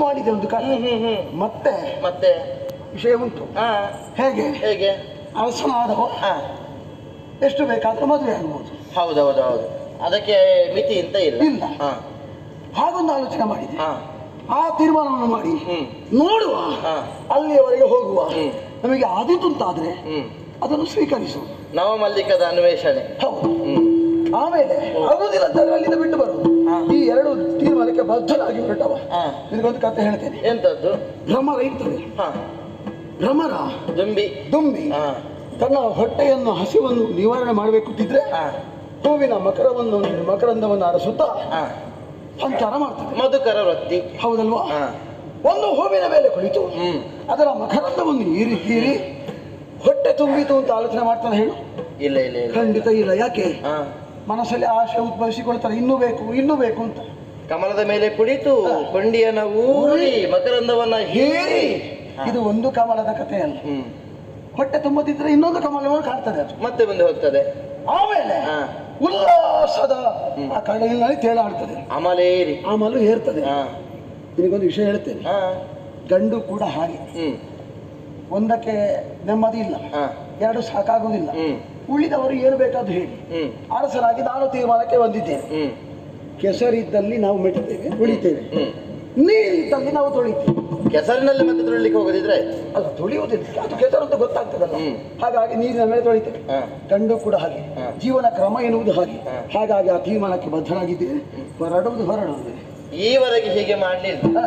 ಮಾಡಿದೆ ಒಂದು ಕಾಲ ಹ್ಮ್ ಮತ್ತೆ ಮತ್ತೆ? ವಿಷಯ ಉಂಟು. ಹಾ. ಹೇಗೆ? ಹೇಗೆ? ಹಾ. ಎಷ್ಟು ಬೇಕಾದರೂ ಮದುವೆ ಆಗ್ಬೋದು. ಹೌದೌದು ಹೌದು ಅದಕ್ಕೆ ಮಿತಿ ಅಂತ ಇಲ್ಲ. ಇಲ್ಲ. ಹಾ. ಹಾಗೊಂದು ಆಲೋಚನೆ ಮಾಡಿದೆ. ಆ ತೀರ್ಮಾನವನ್ನು ಮಾಡಿ. ನೋಡುವ. ಅಲ್ಲಿಯವರೆಗೆ ಹೋಗುವ. ನಮಗೆ ನಮಗೆ ಅಂತ ಹ್ಮ್. ಅದನ್ನು ಸ್ವೀಕರಿಸು. ನವಮಲ್ಲಿಕದ ಅನ್ವೇಷಣೆ. ಹೌದು. ಆಮೇಲೆ ಅದು ಅಂತಂದ್ರೆ ಅಲ್ಲಿಂದ ಬಿಟ್ಟು ಬರುವುದು. ಈ ಎರಡು ತೀರ್ಮಾನಕ್ಕೆ ಬದ್ಧನಾಗಿ ಹೊರಟವ ನಿನಗೊಂದು ಕತೆ ಹೇಳ್ತೇನೆ. ಎಂತದ್ದು? ಭ್ರಮರ ಇರ್ತದೆ. ಹಾ. ಭ್ರಮರ ದುಂಬಿ. ದುಂಬಿ ತನ್ನ ಹೊಟ್ಟೆಯನ್ನು ಹಸಿವನ್ನು ನಿವಾರಣೆ ಮಾಡಬೇಕುತ್ತಿದ್ರೆ ಹಾ ಹೂವಿನ ಮಕರವನ್ನು ಮಕರಂದವನ್ನು ಅರಸುತ್ತಾ ಸಂಚಾರ ಮಾಡ್ತದೆ. ಮಧುಕರ ವೃತ್ತಿ. ಹೌದಲ್ವಾ? ಒಂದು ಹೂವಿನ ಮೇಲೆ ಕುಳಿತು ಅದರ ಮಕರಂದವನ್ನು ಹೀರಿ ಹೀರಿ ಹೊಟ್ಟೆ ತುಂಬಿತು ಅಂತ ಆಲೋಚನೆ ಮಾಡ್ತಾನೆ ಹೇಳು. ಇಲ್ಲ ಇಲ್ಲ ಖಂಡಿತ ಇಲ್ಲ. ಯಾಕೆ? ಮನಸ್ಸಲ್ಲಿ ಆಶೆ ಉದ್ಭವಿಸಿಕೊಳ್ತಾರೆ ಇನ್ನೂ ಬೇಕು ಇನ್ನೂ ಬೇಕು ಅಂತ. ಕಮಲದ ಮೇಲೆ ಕುಳಿತು ಕೊಂಡಿಯನ ಊರಿ ಮಕರಂದವನ್ನ ಹೀರಿ. ಇದು ಒಂದು ಕಮಲದ ಕಥೆ ಅಲ್ಲ. ಹ್ಮ್. ಹೊಟ್ಟೆ ತುಂಬದಿದ್ರೆ ಇನ್ನೊಂದು ಕಮಲವನ್ನು ಕಾಣ್ತದೆ ಅದು. ಮತ್ತೆ ಮುಂದೆ ಹೋಗ್ತದೆ. ಆಮೇಲೆ ಹಾ. ಉಲ್ಲಾಸದ ಆ ಕಡಲಿನಲ್ಲಿ ತೇಲಾಡ್ತದೆ. ಅಮಲೇರಿ ಆಮಲು ಏರ್ತದೆ. ಹಾ. ನಿನಗೊಂದು ವಿಷಯ ಹೇಳ್ತೇನೆ. ಹಾ. ಗಂಡು ಕೂಡ ಹಾಗೆ. ಹ್ಮ್. ಒಂದಕ್ಕೆ ನೆಮ್ಮದಿ ಇಲ್ಲ. ಹಾ. ಎರಡು ಸಾಕಾಗುವುದಿಲ್ಲ. ಹ್ಮ್. ಉಳಿದವರು ಏನು ಬೇಕಾದ್ರು ಹೇಳಿ. ಹ್ಮ್. ಅರಸನಾಗಿ ನಾನು ತೀರ್ಮಾನಕ್ಕೆ ಬಂದಿದ್ದೇನೆ. ಹ್ಮ್. ಕೆಸರಿದ್ದಲ್ಲಿ ನಾವು ಮೆಟ್ತೇವೆ ಉಳಿತೇವೆ ನೀರಿದ್ದಲ್ಲಿ ನಾವು ತೊಳಿತೇವೆ. ಕೆಸರಿನಲ್ಲಿ ಮತ್ತೆ ತೊಳಿಲಿಕ್ಕೆ ಹೋಗೋದಿದ್ರೆ? ಅದು ತೊಳೆಯುವುದಿಲ್ಲ. ಅದು ಕೆಸರು ಅಂತ ಗೊತ್ತಾಗ್ತದಲ್ಲ. ಹಾಗಾಗಿ ನೀರಿನ ಮೇಲೆ ತೊಳಿತೇವೆ. ಗಂಡು ಕೂಡ ಹಾಗೆ. ಜೀವನ ಕ್ರಮ ಎನ್ನುವುದು ಹಾಗೆ. ಹಾಗಾಗಿ ಆ ತೀರ್ಮಾನಕ್ಕೆ ಬದ್ಧನಾಗಿದ್ದೇನೆ ಹೊರಡುವುದು ಹೊರಡುವುದು. ಈವರೆಗೆ ಹೀಗೆ ಮಾಡಲಿಲ್ಲ.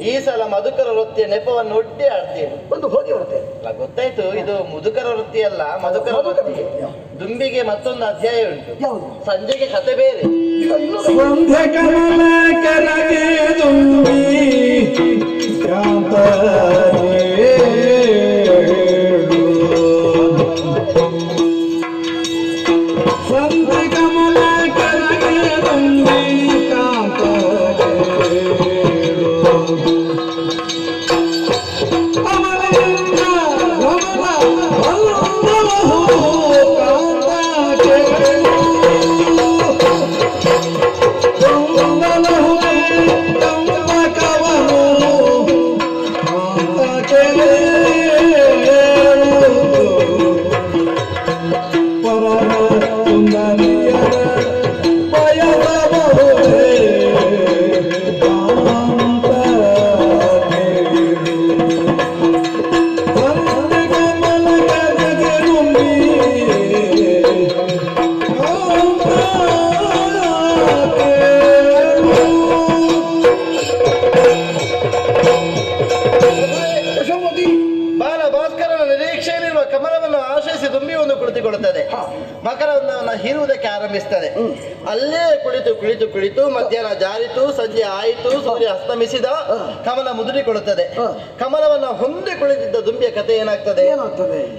ಈ ಸಲ ಮಧುಕರ ವೃತ್ತಿಯ ನೆಪವನ್ನು ಒಟ್ಟಿ ಆಡ್ತೀನಿ ಒಂದು ಹೋಗಿ ಬರುತ್ತೆ ಗೊತ್ತಾಯ್ತು. ಇದು ಮುದುಕರ ವೃತ್ತಿ ಅಲ್ಲ ಮಧುಕರ ವೃತ್ತಿ. ದುಂಬಿಗೆ ಮತ್ತೊಂದು ಅಧ್ಯಾಯ ಉಂಟು. ಯಾವುದು? ಸಂಜೆಗೆ ಕತೆ ಬೇರೆ. ಕರಗೆ ತುಂಬಿ ಸಂಧ್ಯ ಕಮಲ ಬಾಲ ಭಾಸ್ಕರನ ನಿರೀಕ್ಷೆಯಲ್ಲಿರುವ ಕಮಲವನ್ನು ಆಶ್ರಯಿಸಿ ದುಂಬಿ ಒಂದು ಕುಳಿತುಕೊಳ್ಳುತ್ತದೆ. ಮಕರವನ್ನು ಹೀರುವುದಕ್ಕೆ ಆರಂಭಿಸ್ತದೆ ಅಲ್ಲೇ ಕುಳಿತು ಕುಳಿತು ಕುಳಿತು ಮಧ್ಯಾಹ್ನ ಜಾರಿತು ಸಂಜೆ ಆಯಿತು ಸೂರ್ಯ ಅಸ್ತಮಿಸಿದ ಕಮಲ ಮುದುರಿಕೊಳ್ಳುತ್ತದೆ ಕಮಲವನ್ನ ಹೊಂದಿ ಕುಳಿತಿದ್ದ ದುಂಬಿಯ ಕಥೆ ಏನಾಗ್ತದೆ?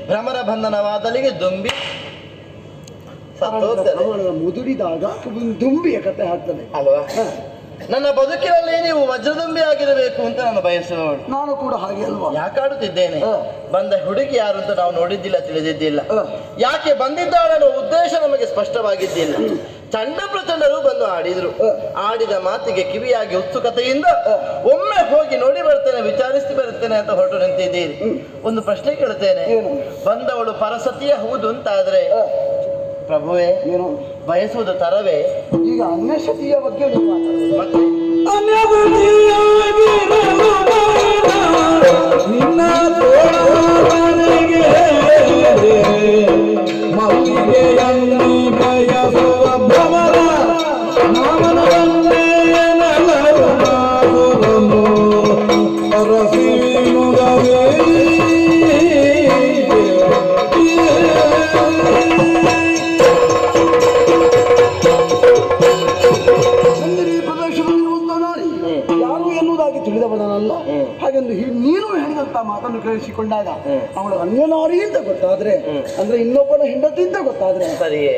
ಭ್ರಮರ ಬಂಧನವಾದಲಿಗೆ ದುಂಬಿ ಮುದುರಿದಾಗ ದುಂಬಿಯ ಕತೆ ಆಗ್ತದೆ. ಅಲ್ವಾ. ನನ್ನ ಬದುಕಿನಲ್ಲಿ ನೀವು ವಜ್ರದಂಬಿ ಆಗಿರಬೇಕು ಅಂತ ನಾನು ಬಯಸುವವಳು ನಾನು ಕೂಡ ಹಾಗೆ ಅಲ್ವಾ? ಯಾಕಾಡುತ್ತಿದ್ದೇನೆ. ಬಂದ ಹುಡುಗಿ ಯಾರು ಅಂತ ನಾವು ನೋಡಿದ್ದಿಲ್ಲ ತಿಳಿದಿದ್ದಿಲ್ಲ. ಯಾಕೆ ಬಂದಿದ್ದಾಳೆನ್ನೋ ಉದ್ದೇಶ ನಮಗೆ ಸ್ಪಷ್ಟವಾಗಿದ್ದಿಲ್ಲ. ಚಂಡ ಪ್ರಚಂಡರು ಬಂದು ಆಡಿದ್ರು. ಆಡಿದ ಮಾತಿಗೆ ಕಿವಿಯಾಗಿ ಉತ್ಸುಕತೆಯಿಂದ ಒಮ್ಮೆ ಹೋಗಿ ನೋಡಿ ಬರ್ತೇನೆ ವಿಚಾರಿಸಿ ಬರ್ತೇನೆ ಅಂತ ಹೊರಟು ನಿಂತಿದ್ದೀರಿ. ಒಂದು ಪ್ರಶ್ನೆ ಕೇಳ್ತೇನೆ? ಬಂದವಳು ಪರಸತಿಯ ಹೌದು ಅಂತಾದ್ರೆ ಪ್ರಭುವೆ ಬಯಸುವುದು ತರವೇ? ಈಗ ಅನ್ಯಶತಿಯ ಬಗ್ಗೆ ನೀವು ನಿನ್ನ ತೋಳವರೆಗೆ ಮಲ್ಲಿಗೆಯಲ್ಲಿ ಮಾತನ್ನು ಕೇಳಿಸಿಕೊಂಡಾಗ ಅವಳು ಅನ್ಯ ನಾರಿ ಅಂತ ಗೊತ್ತಾದ್ರೆ ಅಂದ್ರೆ ಇನ್ನೊಬ್ಬನ ಹೆಂಡತಿ ಅಂತ ಗೊತ್ತಾದ್ರೆ ಸರಿಯೇ.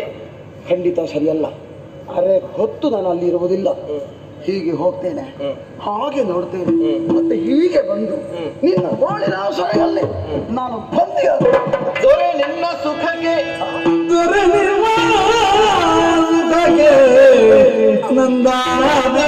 ಖಂಡಿತ ಸರಿಯಲ್ಲ. ಅರೆ ಹೊತ್ತು ನಾನು ಅಲ್ಲಿ ಇರುವುದಿಲ್ಲ. ಹೀಗೆ ಹೋಗ್ತೇನೆ. ಹಾಗೆ ನೋಡ್ತೇನೆ. ಮತ್ತೆ ಹೀಗೆ ಬಂದು ನಿನ್ನ ಹೋಳಿನ ಸೊರೆಯಲ್ಲಿ ನಾನು ಬಂದಿಯ ದೊರೆ ನಿನ್ನ ಸುಖಕ್ಕೆ. ದೊರೆ ನಿರ್ವಾಣಕ್ಕೆ ನಂದಾದೀಪದಂತೆ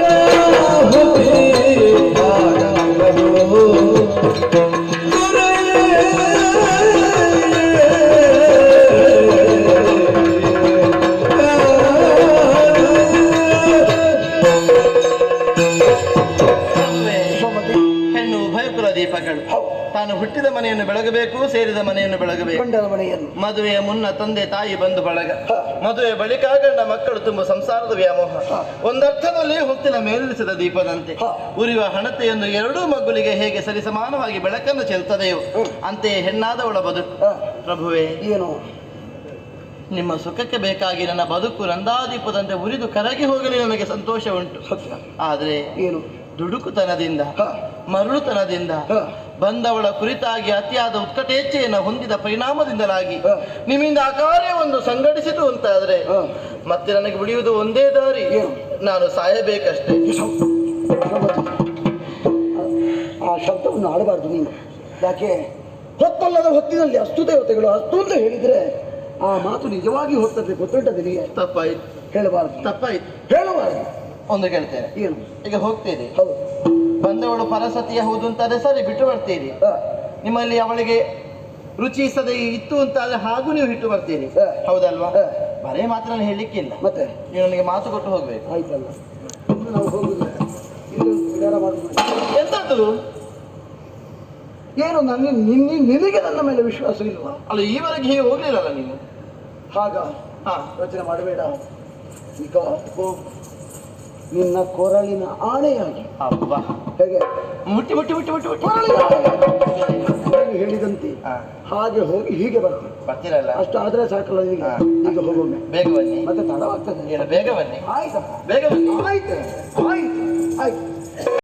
ಬೆಳಗಬೇಕು ಸೇರಿದ ಮನೆಯನ್ನು ಬೆಳಗಬೇಕು. ಮನೆಯನ್ನು. ಮದುವೆಯ ಮುನ್ನ ತಂದೆ ತಾಯಿ ಬಂದು ಬಳಗ. ಮದುವೆ ಬಳಿಕ ಗಂಡ ಮಕ್ಕಳು ತುಂಬ ಸಂಸಾರದ ವ್ಯಾಮೋಹ. ಒಂದರ್ಥದಲ್ಲಿ ಹೊತ್ತಿನ ಮೇಲಿಸಿದ ದೀಪದಂತೆ. ಉರಿಯುವ ಹಣತೆಯನ್ನು ಎರಡೂ ಮಗುಲಿಗೆ ಹೇಗೆ ಸರಿಸಮಾನವಾಗಿ ಬೆಳಕನ್ನು ಚೆಲ್ತದೆಯೋ. ಅಂತೆಯೇ ಹೆಣ್ಣಾದವಳ ಬದುಕು. ಪ್ರಭುವೇ ಏನು? ನಿಮ್ಮ ಸುಖಕ್ಕೆ ಬೇಕಾಗಿ ನನ್ನ ಬದುಕು ರಂಧಾದೀಪದಂತೆ ಉರಿದು ಕರಗಿ ಹೋಗಲಿ ನನಗೆ ಸಂತೋಷ ಉಂಟು ಆದರೆ ಏನು? ದುಡುಕುತನದಿಂದ ಮರಳುತನದಿಂದ ಬಂದವಳ ಕುರಿತಾಗಿ ಅತಿಯಾದ ಉತ್ಕಟೇಚ್ಛೆಯನ್ನು ಹೊಂದಿದ ಪರಿಣಾಮದಿಂದಲಾಗಿ ನಿಮ್ಮಿಂದ ಆ ಕಾರ್ಯವನ್ನು ಸಂಘಟಿಸಿತು ಅಂತಾದ್ರೆ. ಮತ್ತೆ ನನಗೆ ಉಳಿಯುವುದು ಒಂದೇ ದಾರಿ. ನಾನು ಸಾಯಬೇಕಷ್ಟೇ. ಆ- ಶಬ್ದವನ್ನು ಆಡಬಾರ್ದು ನೀನು. ಯಾಕೆ? ಹೊತ್ತಲ್ಲದ ಹೊತ್ತಿನಲ್ಲಿ ಅಷ್ಟು ದೇವತೆಗಳು ಅಷ್ಟು ಅಂತ ಹೇಳಿದ್ರೆ ಆ ಮಾತು ನಿಜವಾಗಿ ಹೊತ್ತದೆ ಗೊತ್ತುಂಟದೆ ನಿಮಗೆ ತಪ್ಪಾಯ್ತು. ಹೇಳಬಾರ್ದು. ತಪ್ಪಾಯ್ತು. ಹೇಳಬಾರ್ದು. ಒಂದು ಕೇಳ್ತೇನೆ. ಈಗ ಹೋಗ್ತೀರಿ ಹೌದು. ಬಂದವಳು ಪರಸತಿಯ ಹೌದು ಅಂತಾದ್ರೆ ಸರಿ ಬಿಟ್ಟು ಬರ್ತೀರಿ. ನಿಮ್ಮಲ್ಲಿ ಅವಳಿಗೆ ರುಚಿ ಸದೆ ಇತ್ತು ಅಂತಾದ್ರೆ ಹಾಗೂ ನೀವು ಹಿಟ್ಟು ಬರ್ತೀರಿ. ಹೌದಲ್ವಾ? ಬರೇ ಮಾತ್ರ ಹೇಳಲಿಕ್ಕಿಲ್ಲ. ಮತ್ತೆ? ನೀವು ನನಗೆ ಮಾತು ಕೊಟ್ಟು ಹೋಗ್ಬೇಕು. ಆಯ್ತಲ್ಲ. ಎಂತದ್ದು ಏನು ನನ್ನ ನಿನ್ನ ನಿನಗೆ ನನ್ನ ಮೇಲೆ ವಿಶ್ವಾಸ ಇಲ್ವಾ? ಅಲ್ಲ ಈವರೆಗೆ ಹೀಗೆ ಹೋಗ್ಲಿಲ್ಲಲ್ಲ ನೀನು ಹಾಗ? ಹಾ. ಯೋಚನೆ ಮಾಡಬೇಡ. ಈಗ ಹೋಗು. ನಿನ್ನ ಕೊರಳಿನ ಆಣೆಯಾಗಿ. ಅಬ್ಬಾ. ಹೇಗೆ? ಮುಟ್ಟಿ ಮುಟ್ಟಿ ಮುಟ್ಟಿ ಮುಟ್ಟಿ ಮುಟ್ಟಿ. ನೀನು ಹೇಳಿದಂತೆ ಹಾಗೆ ಹೋಗಿ ಹೀಗೆ ಬರ್ತೀನಿ. ಬರ್ತೀರಲ್ಲ? ಅಷ್ಟು ಆದ್ರೆ ಸಾಕಲ್ಲ ಹೀಗೆ ಈಗ ಹೋಗೋಣ. ಬೇಗ ಬನ್ನಿ. ಮತ್ತೆ ತಡವಾಗ್ತದೆ. ಬೇಗ ಬನ್ನಿ. ಆಯ್ತಾ ಬೇಗ ಬನ್ನಿ. ಆಯ್ತು ಆಯ್ತು ಆಯ್ತು.